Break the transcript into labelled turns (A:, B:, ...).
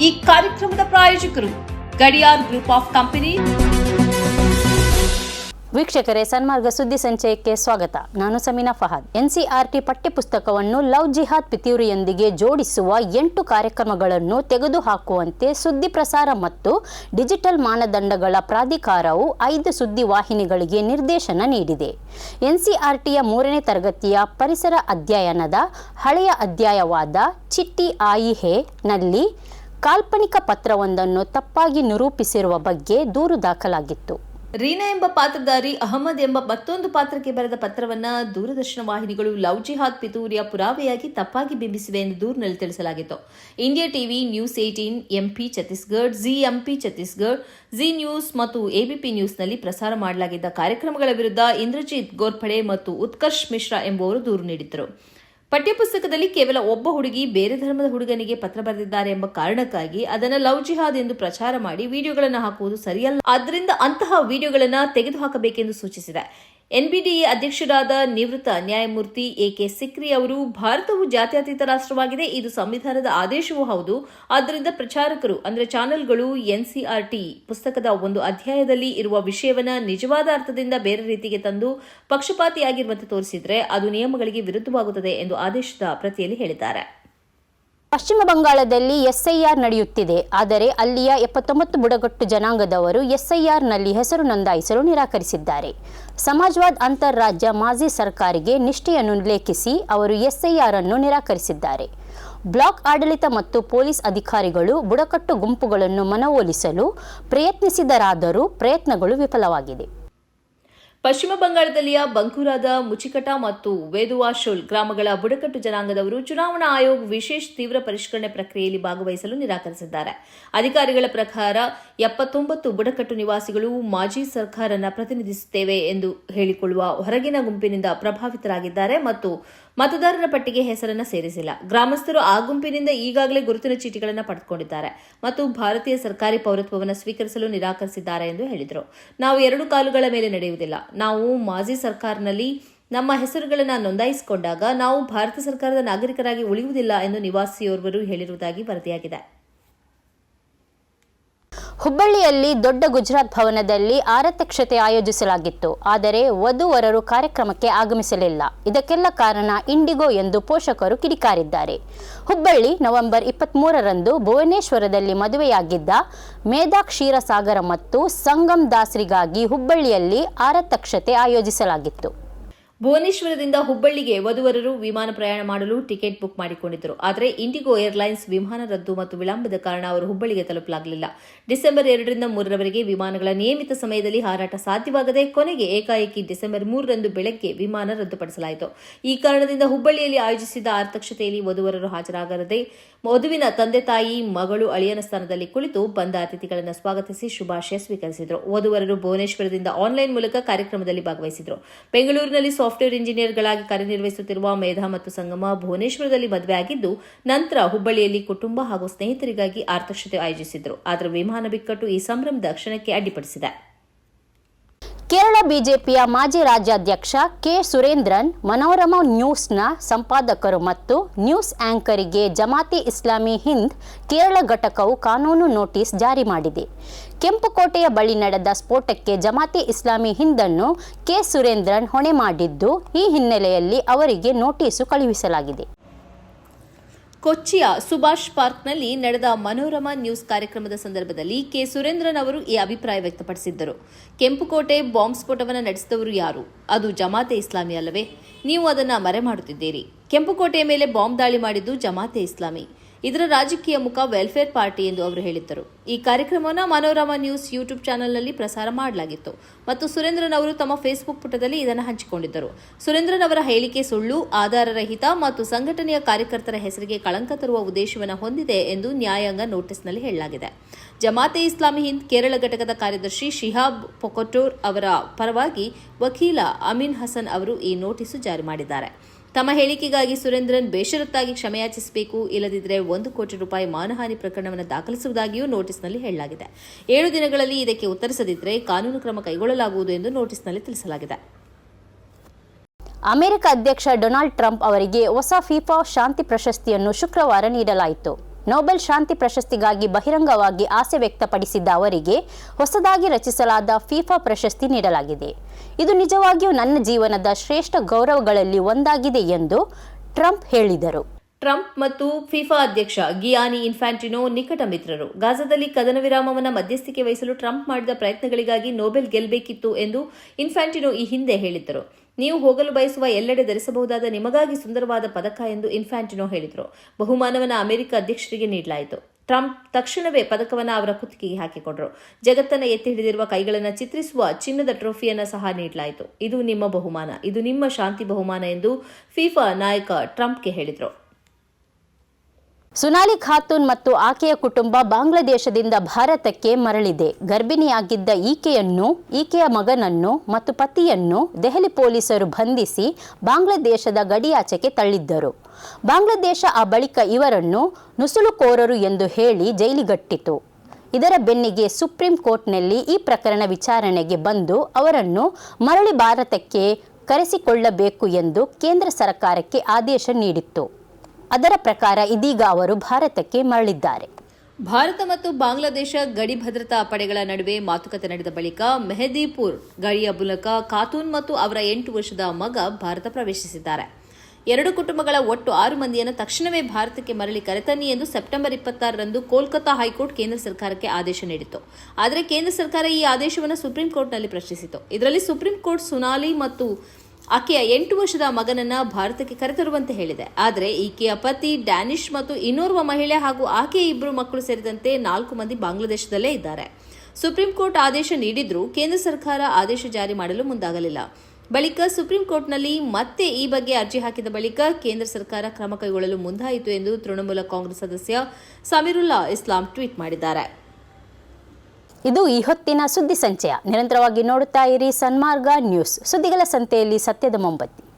A: ಈ ಕಾರ್ಯಕ್ರಮದ ಪ್ರಾಯೋಜಕರು ಗಡಿಯಾರ್ ಗ್ರೂಪ್ ಆಫ್ ಕಂಪನಿ.
B: ವೀಕ್ಷಕರೇ, ಸನ್ಮಾರ್ಗ ಸುದ್ದಿ ಸಂಚಯಕ್ಕೆ ಸ್ವಾಗತ. ನಾನು ಸಮೀನಾ ಫಹದ್. ಎನ್ಸಿಆರ್ಟಿ ಪಠ್ಯಪುಸ್ತಕವನ್ನು ಲವ್ ಜಿಹಾದ್ ಪಿತೂರಿಯೊಂದಿಗೆ ಜೋಡಿಸುವ ಎಂಟು ಕಾರ್ಯಕ್ರಮಗಳನ್ನು ತೆಗೆದುಹಾಕುವಂತೆ ಸುದ್ದಿ ಪ್ರಸಾರ ಮತ್ತು ಡಿಜಿಟಲ್ ಮಾನದಂಡಗಳ ಪ್ರಾಧಿಕಾರವು ಐದು ಸುದ್ದಿ ವಾಹಿನಿಗಳಿಗೆ ನಿರ್ದೇಶನ ನೀಡಿದೆ. ಎನ್ಸಿಆರ್ಟಿಯ ಮೂರನೇ ತರಗತಿಯ ಪರಿಸರ ಅಧ್ಯಯನದ ಹಳೆಯ ಅಧ್ಯಾಯವಾದ ಚಿಟ್ಟಿ ಆಯಿಹೆ ನಲ್ಲಿ ಕಾಲ್ಪನಿಕ ಪತ್ರವೊಂದನ್ನು ತಪ್ಪಾಗಿ ನಿರೂಪಿಸಿರುವ ಬಗ್ಗೆ ದೂರು ದಾಖಲಾಗಿತ್ತು.
A: ರೀನಾ ಎಂಬ ಪಾತ್ರಧಾರಿ ಅಹಮದ್ ಎಂಬ ಮತ್ತೊಂದು ಪಾತ್ರಕ್ಕೆ ಬರೆದ ಪತ್ರವನ್ನ ದೂರದರ್ಶನ ವಾಹಿನಿಗಳು ಲವ್ ಜಿಹಾದ್ ಪಿತೂರಿಯ ಪುರಾವೆಯಾಗಿ ತಪ್ಪಾಗಿ ಬಿಂಬಿಸಿವೆ ಎಂದು ದೂರಿನಲ್ಲಿ ತಿಳಿಸಲಾಗಿತ್ತು. India TV news eighteen MP Chhattisgarh, Zee MP Chhattisgarh, Zee news ಮತ್ತು ಎಬಿಪಿ ನ್ಯೂಸ್ನಲ್ಲಿ ಪ್ರಸಾರ ಮಾಡಲಾಗಿದ್ದ ಕಾರ್ಯಕ್ರಮಗಳ ವಿರುದ್ಧ ಇಂದ್ರಜಿತ್ ಗೋರ್ಪಡೆ ಮತ್ತು ಉತ್ಕರ್ಷ್ ಮಿಶ್ರಾ ಎಂಬುವರು ದೂರು ನೀಡಿದ್ದರು. ಪಠ್ಯಪುಸ್ತಕದಲ್ಲಿ ಕೇವಲ ಒಬ್ಬ ಹುಡುಗಿ ಬೇರೆ ಧರ್ಮದ ಹುಡುಗನಿಗೆ ಪತ್ರ ಬರೆದಿದ್ದಾರೆ ಎಂಬ ಕಾರಣಕ್ಕಾಗಿ ಅದನ್ನು ಲವ್ ಜಿಹಾದ್ ಎಂದು ಪ್ರಚಾರ ಮಾಡಿ ವಿಡಿಯೋಗಳನ್ನು ಹಾಕುವುದು ಸರಿಯಲ್ಲ. ಆದ್ದರಿಂದ ಅಂತಹ ವಿಡಿಯೋಗಳನ್ನು ತೆಗೆದುಹಾಕಬೇಕೆಂದು ಸೂಚಿಸಿದೆ. ಎನ್ಬಿಡಿಎ ಅಧ್ಯಕ್ಷರಾದ ನಿವೃತ್ತ ನ್ಯಾಯಮೂರ್ತಿ ಎಕೆ ಸಿಕ್ರಿ ಅವರು, ಭಾರತವು ಜಾತ್ಯತೀತ ರಾಷ್ಟ್ರವಾಗಿದೆ, ಇದು ಸಂವಿಧಾನದ ಆದೇಶವೂ ಹೌದು. ಆದ್ದರಿಂದ ಪ್ರಚಾರಕರು, ಅಂದರೆ ಚಾನೆಲ್ಗಳು, ಎನ್ಸಿಆರ್ಟಿ ಪುಸ್ತಕದ ಒಂದು ಅಧ್ಯಾಯದಲ್ಲಿ ಇರುವ ವಿಷಯವನ್ನ ನಿಜವಾದ ಅರ್ಥದಿಂದ ಬೇರೆ ರೀತಿಗೆ ತಂದು ಪಕ್ಷಪಾತಿಯಾಗಿರುವಂತೆ ತೋರಿಸಿದರೆ ಅದು ನಿಯಮಗಳಿಗೆ ವಿರುದ್ಧವಾಗುತ್ತದೆ ಎಂದು ಆದೇಶದ ಪ್ರತಿಯಲ್ಲಿ ಹೇಳಿದ್ದಾರೆ.
B: ಪಶ್ಚಿಮ ಬಂಗಾಳದಲ್ಲಿ ಎಸ್ಐಆರ್ ನಡೆಯುತ್ತಿದೆ. ಆದರೆ ಅಲ್ಲಿಯ ಎಪ್ಪತ್ತೊಂಬತ್ತು ಬುಡಕಟ್ಟು ಜನಾಂಗದವರು ಎಸ್ಐಆರ್ನಲ್ಲಿ ಹೆಸರು ನೋಂದಾಯಿಸಲು ನಿರಾಕರಿಸಿದ್ದಾರೆ. ಸಮಾಜವಾದ್ ಅಂತಾರಾಜ್ಯ ಮಾಜಿ ಸರ್ಕಾರಿಗೆ ನಿಷ್ಠೆಯನ್ನು ಉಲ್ಲೇಖಿಸಿ ಅವರು ಎಸ್ಐಆರ್ ಅನ್ನು ನಿರಾಕರಿಸಿದ್ದಾರೆ. ಬ್ಲಾಕ್ ಆಡಳಿತ ಮತ್ತು ಪೊಲೀಸ್ ಅಧಿಕಾರಿಗಳು ಬುಡಕಟ್ಟು ಗುಂಪುಗಳನ್ನು ಮನವೊಲಿಸಲು ಪ್ರಯತ್ನಿಸಿದರಾದರೂ ಪ್ರಯತ್ನಗಳು ವಿಫಲವಾಗಿದೆ.
A: ಪಶ್ಚಿಮ ಬಂಗಾಳದಲ್ಲಿಯ ಬಂಕುರಾದ ಮುಚಿಕಟ ಮತ್ತು ವೇದುವಾಶೋಲ್ ಗ್ರಾಮಗಳ ಬುಡಕಟ್ಟು ಜನಾಂಗದವರು ಚುನಾವಣಾ ಆಯೋಗ ವಿಶೇಷ ತೀವ್ರ ಪರಿಷ್ಕರಣೆ ಪ್ರಕ್ರಿಯೆಯಲ್ಲಿ ಭಾಗವಹಿಸಲು ನಿರಾಕರಿಸಿದ್ದಾರೆ. ಅಧಿಕಾರಿಗಳ ಪ್ರಕಾರ ಎಪ್ಪತ್ತೊಂಬತ್ತು ಬುಡಕಟ್ಟು ನಿವಾಸಿಗಳು ಮಾಜಿ ಸರ್ಕಾರನ ಪ್ರತಿನಿಧಿಸುತ್ತೇವೆ ಎಂದು ಹೇಳಿಕೊಳ್ಳುವ ಹೊರಗಿನ ಗುಂಪಿನಿಂದ ಪ್ರಭಾವಿತರಾಗಿದ್ದಾರೆ ಮತ್ತು ಮತದಾರರ ಪಟ್ಟಿಗೆ ಹೆಸರನ್ನ ಸೇರಿಸಿಲ್ಲ. ಗ್ರಾಮಸ್ಥರು ಆ ಗುಂಪಿನಿಂದ ಈಗಾಗಲೇ ಗುರುತಿನ ಚೀಟಿಗಳನ್ನು ಪಡೆದುಕೊಂಡಿದ್ದಾರೆ ಮತ್ತು ಭಾರತೀಯ ಸರ್ಕಾರಿ ಪೌರತ್ವವನ್ನು ಸ್ವೀಕರಿಸಲು ನಿರಾಕರಿಸಿದ್ದಾರೆ ಎಂದು ಹೇಳಿದರು. ನಾವು ಎರಡು ಕಾಲುಗಳ ಮೇಲೆ ನಡೆಯುವುದಿಲ್ಲ. ನಾವು ಮಾಜಿ ಸರ್ಕಾರನಲ್ಲಿ ನಮ್ಮ ಹೆಸರುಗಳನ್ನು ನೋಂದಾಯಿಸಿಕೊಂಡಾಗ ನಾವು ಭಾರತ ಸರ್ಕಾರದ ನಾಗರಿಕರಾಗಿ ಉಳಿಯುವುದಿಲ್ಲ ಎಂದು ನಿವಾಸಿಯೋರ್ವರು ಹೇಳಿರುವುದಾಗಿ ವರದಿಯಾಗಿದೆ.
B: ಹುಬ್ಬಳ್ಳಿಯಲ್ಲಿ ದೊಡ್ಡ ಗುಜರಾತ್ ಭವನದಲ್ಲಿ ಆರತಕ್ಷತೆ ಆಯೋಜಿಸಲಾಗಿತ್ತು. ಆದರೆ ವಧುವರರು ಕಾರ್ಯಕ್ರಮಕ್ಕೆ ಆಗಮಿಸಲಿಲ್ಲ. ಇದಕ್ಕೆಲ್ಲ ಕಾರಣ ಇಂಡಿಗೋ ಎಂದು ಪೋಷಕರು ಕಿಡಿಕಾರಿದ್ದಾರೆ. ಹುಬ್ಬಳ್ಳಿ ನವೆಂಬರ್ ಇಪ್ಪತ್ತ್ಮೂರರಂದು ಭುವನೇಶ್ವರದಲ್ಲಿ ಮದುವೆಯಾಗಿದ್ದ ಮೇಧಾ ಕ್ಷೀರಸಾಗರ ಮತ್ತು ಸಂಗಮ್ ದಾಸ್ರಿಗಾಗಿ ಹುಬ್ಬಳ್ಳಿಯಲ್ಲಿ ಆರತಕ್ಷತೆ ಆಯೋಜಿಸಲಾಗಿತ್ತು.
A: ಭುವನೇಶ್ವರದಿಂದ ಹುಬ್ಬಳ್ಳಿಗೆ ವಧುವರರು ವಿಮಾನ ಪ್ರಯಾಣ ಮಾಡಲು ಟಿಕೆಟ್ ಬುಕ್ ಮಾಡಿಕೊಂಡಿದ್ದರು. ಆದರೆ ಇಂಡಿಗೋ ಏರ್ಲೈನ್ಸ್ ವಿಮಾನ ರದ್ದು ಮತ್ತು ವಿಳಂಬದ ಕಾರಣ ಅವರು ಹುಬ್ಬಳ್ಳಿಗೆ ತಲುಪಲಾಗಲಿಲ್ಲ. ಡಿಸೆಂಬರ್ ಎರಡರಿಂದ ಮೂರರವರೆಗೆ ವಿಮಾನಗಳ ನಿಯಮಿತ ಸಮಯದಲ್ಲಿ ಹಾರಾಟ ಸಾಧ್ಯವಾಗದೆ ಕೊನೆಗೆ ಏಕಾಏಕಿ ಡಿಸೆಂಬರ್ ಮೂರರಂದು ಬೆಳಗ್ಗೆ ವಿಮಾನ ರದ್ದುಪಡಿಸಲಾಯಿತು. ಈ ಕಾರಣದಿಂದ ಹುಬ್ಬಳ್ಳಿಯಲ್ಲಿ ಆಯೋಜಿಸಿದ ಆರ್ಥಕ್ಷತೆಯಲ್ಲಿ ವಧುವರರು ಹಾಜರಾಗದೆ ವಧುವಿನ ತಂದೆ ತಾಯಿ, ಮಗಳು ಅಳಿಯನ ಸ್ಥಾನದಲ್ಲಿ ಕುಳಿತು ಬಂದ ಅತಿಥಿಗಳನ್ನು ಸ್ವಾಗತಿಸಿ ಶುಭಾಶಯ ಸ್ವೀಕರಿಸಿದರು. ವಧುವರರು ಭುವನೇಶ್ವರದಿಂದ ಆನ್ಲೈನ್ ಮೂಲಕ ಕಾರ್ಯಕ್ರಮದಲ್ಲಿ ಭಾಗವಹಿಸಿದರು ಬೆಂಗಳೂರಿನಲ್ಲಿ ಸಾಫ್ಟ್ವೇರ್ ಇಂಜಿನಿಯರ್ಗಳಾಗಿ ಕಾರ್ಯನಿರ್ವಹಿಸುತ್ತಿರುವ ಮೇಧಾ ಮತ್ತು ಸಂಗಮ ಭುವನೇಶ್ವರದಲ್ಲಿ ಮದುವೆಯಾಗಿದ್ದು, ನಂತರ ಹುಬ್ಬಳ್ಳಿಯಲ್ಲಿ ಕುಟುಂಬ ಹಾಗೂ ಸ್ನೇಹಿತರಿಗಾಗಿ ಆರ್ತಕ್ಷತೆ ಆಯೋಜಿಸಿದ್ರು ಆದರೆ ವಿಮಾನ ಬಿಕ್ಕಟ್ಟು ಈ ಸಂಭ್ರಮದ ಕ್ಷಣಕ್ಕೆ ಅಡ್ಡಿಪಡಿಸಿದೆ.
B: ಕೇರಳ ಬಿಜೆಪಿಯ ಮಾಜಿ ರಾಜ್ಯಾಧ್ಯಕ್ಷ ಕೆ ಸುರೇಂದ್ರನ್ ಮನೋರಮ ನ್ಯೂಸ್ನ ಸಂಪಾದಕರು ಮತ್ತು ನ್ಯೂಸ್ ಆಂಕರಿಗೆ ಜಮಾತಿ ಇಸ್ಲಾಮಿ ಹಿಂದ್ ಕೇರಳ ಘಟಕವು ಕಾನೂನು ನೋಟಿಸ್ ಜಾರಿ ಮಾಡಿದೆ. ಕೆಂಪುಕೋಟೆಯ ಬಳಿ ನಡೆದ ಸ್ಫೋಟಕ್ಕೆ ಜಮಾತಿ ಇಸ್ಲಾಮಿ ಹಿಂದನ್ನು ಕೆ ಸುರೇಂದ್ರನ್ ಹೊಣೆ ಮಾಡಿದ್ದು ಈ ಹಿನ್ನೆಲೆಯಲ್ಲಿ ಅವರಿಗೆ ನೋಟಿಸು ಕಳುಹಿಸಲಾಗಿದೆ.
A: ಕೊಚ್ಚಿಯ ಸುಭಾಷ್ ಪಾರ್ಕ್ನಲ್ಲಿ ನಡೆದ ಮನೋರಮಾ ನ್ಯೂಸ್ ಕಾರ್ಯಕ್ರಮದ ಸಂದರ್ಭದಲ್ಲಿ ಕೆ. ಸುರೇಂದ್ರನ್ ಅವರು ಈ ಅಭಿಪ್ರಾಯ ವ್ಯಕ್ತಪಡಿಸಿದ್ದರು. ಕೆಂಪುಕೋಟೆ ಬಾಂಬ್ ಸ್ಫೋಟವನ್ನು ನಡೆಸಿದವರು ಯಾರು? ಅದು ಜಮಾತೆ ಇಸ್ಲಾಮಿ ಅಲ್ಲವೇ? ನೀವು ಅದನ್ನು ಮರೆ ಮಾಡುತ್ತಿದ್ದೀರಿ ಕೆಂಪುಕೋಟೆಯ ಮೇಲೆ ಬಾಂಬ್ ದಾಳಿ ಮಾಡಿದ್ದು ಜಮಾತೆ ಇಸ್ಲಾಮಿ. ಇದರ ರಾಜಕೀಯ ಮುಖ ವೆಲ್ಫೇರ್ ಪಾರ್ಟಿ ಎಂದು ಅವರು ಹೇಳಿದ್ದರು. ಈ ಕಾರ್ಯಕ್ರಮವನ್ನು ಮನೋರಮಾ ನ್ಯೂಸ್ ಯೂಟ್ಯೂಬ್ ಚಾನೆಲ್ನಲ್ಲಿ ಪ್ರಸಾರ ಮಾಡಲಾಗಿತ್ತು. ಮತ್ತು ಸುರೇಂದ್ರನ್ ಅವರು ತಮ್ಮ ಫೇಸ್ಬುಕ್ ಪುಟದಲ್ಲಿ ಇದನ್ನು ಹಂಚಿಕೊಂಡಿದ್ದರು. ಸುರೇಂದ್ರನ್ ಅವರ ಹೇಳಿಕೆ ಸುಳ್ಳು, ಆಧಾರರಹಿತ ಮತ್ತು ಸಂಘಟನೆಯ ಕಾರ್ಯಕರ್ತರ ಹೆಸರಿಗೆ ಕಳಂಕ ತರುವ ಉದ್ದೇಶವನ್ನು ಹೊಂದಿದೆ ಎಂದು ನ್ಯಾಯಾಂಗ ನೋಟಿಸ್ನಲ್ಲಿ ಹೇಳಲಾಗಿದೆ. ಜಮಾತೆ ಇಸ್ಲಾಮಿ ಹಿಂದ್ ಕೇರಳ ಘಟಕದ ಕಾರ್ಯದರ್ಶಿ ಶಿಹಾಬ್ ಪೊಕೊಟೋರ್ ಅವರ ಪರವಾಗಿ ವಕೀಲ ಅಮೀನ್ ಹಸನ್ ಅವರು ಈ ನೋಟಿಸು ಜಾರಿ ಮಾಡಿದ್ದಾರೆ. ತಮ್ಮ ಹೇಳಿಕೆಗಾಗಿ ಸುರೇಂದ್ರನ್ ಬೇಷರತ್ತಾಗಿ ಕ್ಷಮೆಯಾಚಿಸಬೇಕು ಇಲ್ಲದಿದ್ದರೆ ಒಂದು ಕೋಟಿ ರೂಪಾಯಿ ಮಾನಹಾನಿ ಪ್ರಕರಣವನ್ನು ದಾಖಲಿಸುವುದಾಗಿಯೂ ನೋಟಿಸ್ನಲ್ಲಿ ಹೇಳಲಾಗಿದೆ. ಏಳು ದಿನಗಳಲ್ಲಿ ಇದಕ್ಕೆ ಉತ್ತರಿಸದಿದ್ದರೆ ಕಾನೂನು ಕ್ರಮ ಕೈಗೊಳ್ಳಲಾಗುವುದು ಎಂದು ನೋಟಿಸ್ನಲ್ಲಿ ತಿಳಿಸಲಾಗಿದೆ.
B: ಅಮೆರಿಕ ಅಧ್ಯಕ್ಷ ಡೊನಾಲ್ಡ್ ಟ್ರಂಪ್ ಅವರಿಗೆ ಹೊಸ ಫಿಫಾ ಶಾಂತಿ ಪ್ರಶಸ್ತಿಯನ್ನು ಶುಕ್ರವಾರ ನೀಡಲಾಯಿತು. ನೊಬೆಲ್ ಶಾಂತಿ ಪ್ರಶಸ್ತಿಗಾಗಿ ಬಹಿರಂಗವಾಗಿ ಆಸೆ ವ್ಯಕ್ತಪಡಿಸಿದ್ದ ಅವರಿಗೆ ಹೊಸದಾಗಿ ರಚಿಸಲಾದ ಫಿಫಾ ಪ್ರಶಸ್ತಿ ನೀಡಲಾಗಿದೆ. ಇದು ನಿಜವಾಗಿಯೂ ನನ್ನ ಜೀವನದ ಶ್ರೇಷ್ಠ ಗೌರವಗಳಲ್ಲಿ ಒಂದಾಗಿದೆ ಎಂದು ಟ್ರಂಪ್ ಹೇಳಿದರು.
A: ಟ್ರಂಪ್ ಮತ್ತು ಫಿಫಾ ಅಧ್ಯಕ್ಷ ಗಿಯಾನಿ ಇನ್ಫ್ಯಾಂಟಿನೋ ನಿಕಟ ಮಿತ್ರರು. ಗಾಜಾದಲ್ಲಿ ಕದನ ವಿರಾಮವನ್ನು ಮಧ್ಯಸ್ಥಿಕೆ ವಹಿಸಲು ಟ್ರಂಪ್ ಮಾಡಿದ ಪ್ರಯತ್ನಗಳಿಗಾಗಿ ನೊಬೆಲ್ ಗೆಲ್ಲಬೇಕಿತ್ತು ಎಂದು ಇನ್ಫ್ಯಾಂಟಿನೋ ಈ ಹಿಂದೆ ಹೇಳಿದ್ದರು. ನೀವು ಹೋಗಲು ಬಯಸುವ ಎಲ್ಲೆಡೆ ಧರಿಸಬಹುದಾದ ನಿಮಗಾಗಿ ಸುಂದರವಾದ ಪದಕ ಎಂದು ಇನ್ಫ್ಯಾಂಟಿನೋ ಹೇಳಿದರು. ಬಹುಮಾನವನ್ನು ಅಮೆರಿಕ ಅಧ್ಯಕ್ಷರಿಗೆ ನೀಡಲಾಯಿತು. ಟ್ರಂಪ್ ತಕ್ಷಣವೇ ಪದಕವನ್ನು ಅವರ ಕುತ್ತಿಗೆಗೆ ಹಾಕಿಕೊಂಡರು. ಜಗತ್ತನ್ನು ಎತ್ತಿ ಹಿಡಿದಿರುವ ಕೈಗಳನ್ನು ಚಿತ್ರಿಸುವ ಚಿನ್ನದ ಟ್ರೋಫಿಯನ್ನು ಸಹ ನೀಡಲಾಯಿತು. ಇದು ನಿಮ್ಮ ಬಹುಮಾನ. ಇದು ನಿಮ್ಮ ಶಾಂತಿ ಬಹುಮಾನ ಎಂದು ಫಿಫಾ ನಾಯಕ ಟ್ರಂಪ್ಗೆ ಹೇಳಿದರು.
B: ಸುನಾಲಿ ಖಾತೂನ್ ಮತ್ತು ಆಕೆಯ ಕುಟುಂಬ ಬಾಂಗ್ಲಾದೇಶದಿಂದ ಭಾರತಕ್ಕೆ ಮರಳಿದೆ. ಗರ್ಭಿಣಿಯಾಗಿದ್ದ ಈಕೆಯನ್ನು, ಈಕೆಯ ಮಗನನ್ನು ಮತ್ತು ಪತಿಯನ್ನು ದೆಹಲಿ ಪೊಲೀಸರು ಬಂಧಿಸಿ ಬಾಂಗ್ಲಾದೇಶದ ಗಡಿಯಾಚೆಗೆ ತಳ್ಳಿದ್ದರು. ಬಾಂಗ್ಲಾದೇಶ ಆ ಬಳಿಕ ಇವರನ್ನು ನುಸುಳುಕೋರರು ಎಂದು ಹೇಳಿ ಜೈಲಿಗಟ್ಟಿತು. ಇದರ ಬೆನ್ನಿಗೆ ಸುಪ್ರೀಂ ಕೋರ್ಟ್ನಲ್ಲಿ ಈ ಪ್ರಕರಣ ವಿಚಾರಣೆಗೆ ಬಂದು ಅವರನ್ನು ಮರಳಿ ಭಾರತಕ್ಕೆ ಕರೆಸಿಕೊಳ್ಳಬೇಕು ಎಂದು ಕೇಂದ್ರ ಸರ್ಕಾರಕ್ಕೆ ಆದೇಶ ನೀಡಿತ್ತು. ಅದರ ಪ್ರಕಾರ ಇದೀಗ ಅವರು ಭಾರತಕ್ಕೆ ಮರಳಿದ್ದಾರೆ.
A: ಭಾರತ ಮತ್ತು ಬಾಂಗ್ಲಾದೇಶ ಗಡಿ ಭದ್ರತಾ ಪಡೆಗಳ ನಡುವೆ ಮಾತುಕತೆ ನಡೆದ ಬಳಿಕ ಮೆಹದೀಪುರ್ ಗಡಿಯ ಮೂಲಕ ಖಾತೂನ್ ಮತ್ತು ಅವರ ಎಂಟು ವರ್ಷದ ಮಗ ಭಾರತ ಪ್ರವೇಶಿಸಿದ್ದಾರೆ. ಎರಡು ಕುಟುಂಬಗಳ ಒಟ್ಟು ಆರು ಮಂದಿಯನ್ನು ತಕ್ಷಣವೇ ಭಾರತಕ್ಕೆ ಮರಳಿ ಕರೆತನ್ನಿ ಎಂದು ಸೆಪ್ಟೆಂಬರ್ ಇಪ್ಪತ್ತಾರರಂದು ಕೋಲ್ಕತಾ ಹೈಕೋರ್ಟ್ ಕೇಂದ್ರ ಸರ್ಕಾರಕ್ಕೆ ಆದೇಶ ನೀಡಿತ್ತು. ಆದರೆ ಕೇಂದ್ರ ಸರ್ಕಾರ ಈ ಆದೇಶವನ್ನು ಸುಪ್ರೀಂ ಕೋರ್ಟ್ನಲ್ಲಿ ಪ್ರಶ್ನಿಸಿತು. ಇದರಲ್ಲಿ ಸುಪ್ರೀಂ ಕೋರ್ಟ್ ಸುನಾಲಿ ಮತ್ತು ಆಕೆಯ ಎಂಟು ವರ್ಷದ ಮಗನನ್ನ ಭಾರತಕ್ಕೆ ಕರೆತರುವಂತೆ ಹೇಳಿದೆ. ಆದರೆ ಈಕೆಯ ಪತಿ ಡ್ಯಾನಿಶ್ ಮತ್ತು ಇನ್ನೋರ್ವ ಮಹಿಳೆ ಹಾಗೂ ಆಕೆಯ ಇಬ್ಬರು ಮಕ್ಕಳು ಸೇರಿದಂತೆ ನಾಲ್ಕು ಮಂದಿ ಬಾಂಗ್ಲಾದೇಶದಲ್ಲೇ ಇದ್ದಾರೆ. ಸುಪ್ರೀಂ ಕೋರ್ಟ್ ಆದೇಶ ನೀಡಿದ್ರೂ ಕೇಂದ್ರ ಸರ್ಕಾರ ಆದೇಶ ಜಾರಿ ಮಾಡಲು ಮುಂದಾಗಲಿಲ್ಲ. ಬಳಿಕ ಸುಪ್ರೀಂ ಕೋರ್ಟ್ನಲ್ಲಿ ಮತ್ತೆ ಈ ಬಗ್ಗೆ ಅರ್ಜಿ ಹಾಕಿದ ಬಳಿಕ ಕೇಂದ್ರ ಸರ್ಕಾರ ಕ್ರಮ ಕೈಗೊಳ್ಳಲು ಮುಂದಾಯಿತು ಎಂದು ತೃಣಮೂಲ ಕಾಂಗ್ರೆಸ್ ಸದಸ್ಯ ಸಮೀರುಲ್ಲಾ ಇಸ್ಲಾಂ ಟ್ವೀಟ್ ಮಾಡಿದ್ದಾರೆ.
B: ಇದು ಈ ಹೊತ್ತಿನ ಸುದ್ದಿ ಸಂಚಯ. ನಿರಂತರವಾಗಿ ನೋಡುತ್ತಾ ಇರಿ ಸನ್ಮಾರ್ಗ ನ್ಯೂಸ್. ಸುದ್ದಿಗಳ ಸಂತೆಯಲ್ಲಿ ಸತ್ಯದ ಮೊಂಬತ್ತಿ.